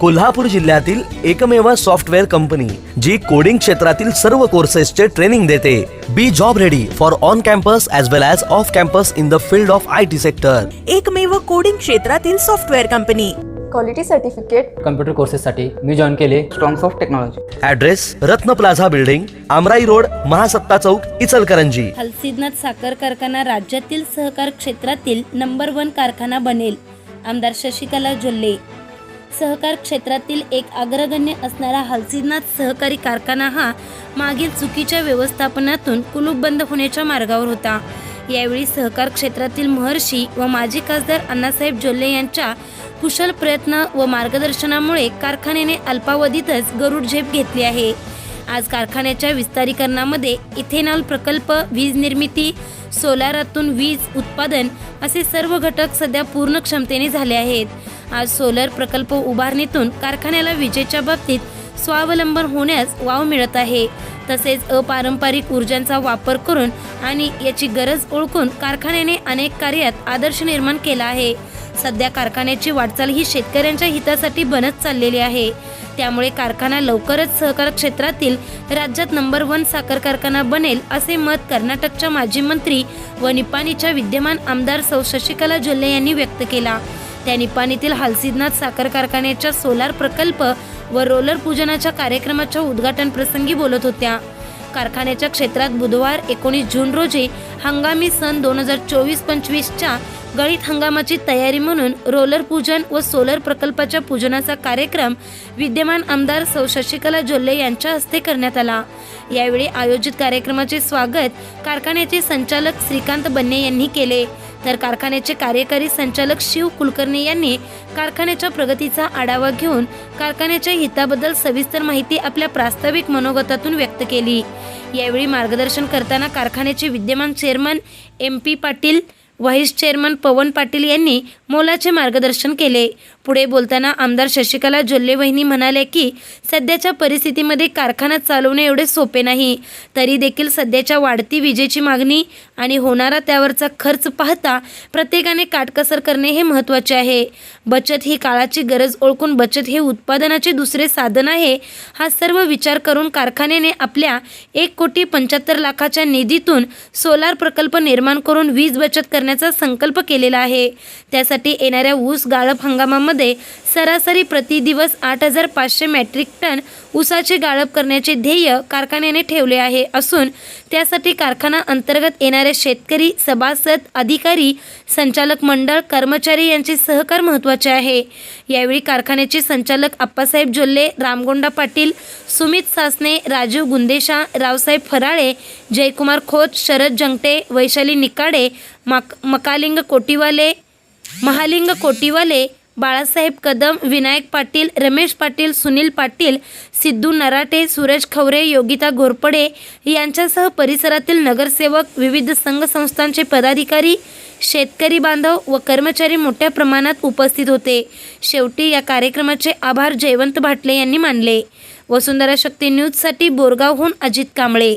कोल्हापूर जिल्ह्यातील एकमेव software company जी coding क्षेत्रातील सर्व कोर्सेसचे ट्रेनिंग देते. Be job ready for on campus as well as off campus in the field of I T sector एकमेव coding क्षेत्रातील software company. Quality certificate computer कोर्सेससाठी मी join केले. Strongs of technology address Ratna plaza building Amrai road Mahasatta Chowk Ichalkaranji. Halsiddhanath साखर कारखाना राज्यातील सहकार क्षेत्रातील number one कारखाना बनेल. आमदार शशिकला जोल्ले सहकार क्षेत्रातील एक अग्रगण्य असणारा हालसीनाथ सहकारी कारखाना हा मागील चुकीच्या व्यवस्थापनातून कुलूपबंद होण्याच्या मार्गावर होता. यावेळी सहकार क्षेत्रातील महर्षी व माजी खासदार अण्णासाहेब जोल्ले यांच्या कुशल प्रयत्न व मार्गदर्शनामुळे कारखान्याने अल्पावधीतच गरुड झेप घेतली आहे. आज कारखान्याच्या विस्तारीकरणामध्ये इथेनॉल प्रकल्प वीज निर्मिती सोलारातून वीज उत्पादन असे सर्व घटक सध्या पूर्ण क्षमतेने झाले आहेत. आज सोलर प्रकल्प उभारणीतून कारखान्याला विजेच्या बाबतीत स्वावलंबन होण्यास वाव मिळत आहे. तसेच अपारंपरिक ऊर्जांचा वापर करून आणि याची गरज ओळखून कारखान्याने अनेक कार्यात आदर्श निर्माण केला आहे. सध्या कारखान्याची वाटचाल ही शेतकऱ्यांच्या हितासाठी बनत चाललेली आहे. त्यामुळे कारखाना लवकरच सहकार क्षेत्रातील राज्यात नंबर वन साखर कारखाना बनेल असे मत कर्नाटकच्या माजी मंत्री व निपाणीच्या विद्यमान आमदार सौ शशिकला जोल्ले यांनी व्यक्त केला. त्या निपाणीतील हालसिद्धनाथ साखर कारखान्याच्या सोलार प्रकल्प व रोलर पूजनाच्या कार्यक्रमाच्या उद्घाटन प्रसंगी बोलत होत्या. कारखान्याच्या क्षेत्रात बुधवार एकोणीस जून रोजी हंगामी सन दोन हजार चोवीस पंचवीसच्या गळीत हंगामाची तयारी म्हणून रोलर पूजन व सोलर प्रकल्पाच्या पूजनाचा कार्यक्रम विद्यमान आमदार सौ शशिकला जोल्ले यांच्या हस्ते करण्यात आला. यावेळी आयोजित कार्यक्रमाचे स्वागत कारखान्याचे संचालक श्रीकांत बन्ने यांनी केले. तर कारखान्याचे कार्यकारी संचालक शिव कुलकर्णी यांनी कारखान्याच्या प्रगतीचा आढावा घेऊन कारखान्याच्या हिताबद्दल सविस्तर माहिती आपल्या प्रास्ताविक मनोगतातून व्यक्त केली. यावेळी मार्गदर्शन करताना कारखान्याचे विद्यमान chairman M P Patil vice chairman Pavan Patil यांनी मोलाचे मार्गदर्शन केले. पुढे बोलताना आमदार शशिकला जोल्ले वहिनी म्हणाले की सध्याच्या परिस्थितीमध्ये कारखाना चालवणे एवढे सोपे नाही. तरी देखील सध्याच्या वाढती विजेची मागणी आणि होणारा त्यावरचा खर्च पाहता प्रत्येकाने काटकसर करणे हे महत्त्वाचे आहे. बचत ही काळाची गरज ओळखून बचत हे उत्पादनाचे दुसरे साधन आहे. हा सर्व विचार करून कारखान्याने आपल्या एक कोटी पंच्याहत्तर लाखाच्या निधीतून सोलार प्रकल्प निर्माण करून वीज बचत करण्याचा संकल्प केलेला आहे. त्यासाठी येणाऱ्या ऊस गाळप हंगामामध्ये सरासरी प्रति दिवस आठ हजार पाचशे मॅट्रिक टन ऊसाचे गाळप करण्याचे ध्येय कारखान्याने ठेवले आहे. असून त्यासाठी कारखाना अंतर्गत येणारे शेतकरी सभासद अधिकारी संचालक मंडळ कर्मचारी यांचे सहकार महत्त्वाचे आहे. यावेळी कारखान्याचे संचालक आप्पासाहेब जोल्ले रामगोंडा पाटील सुमित सासने राजीव गुंदेशा रावसाहेब फराळे जयकुमार खोत शरद जंगटे वैशाली निकाडे मक मकालिंग कोटीवाले महालिंग कोटीवाले बाळासाहेब कदम विनायक पाटील रमेश पाटील सुनील पाटील सिद्धू नराटे सूरज खवरे योगिता घोरपडे यांच्यासह परिसरातील नगरसेवक विविध संघ संस्थांचे पदाधिकारी शेतकरी बांधव व कर्मचारी मोठ्या प्रमाणात उपस्थित होते. शेवटी या कार्यक्रमाचे आभार जयवंत भाटले यांनी मानले. वसुंधरा शक्ती न्यूजसाठी बोरगावहून अजित कांबळे.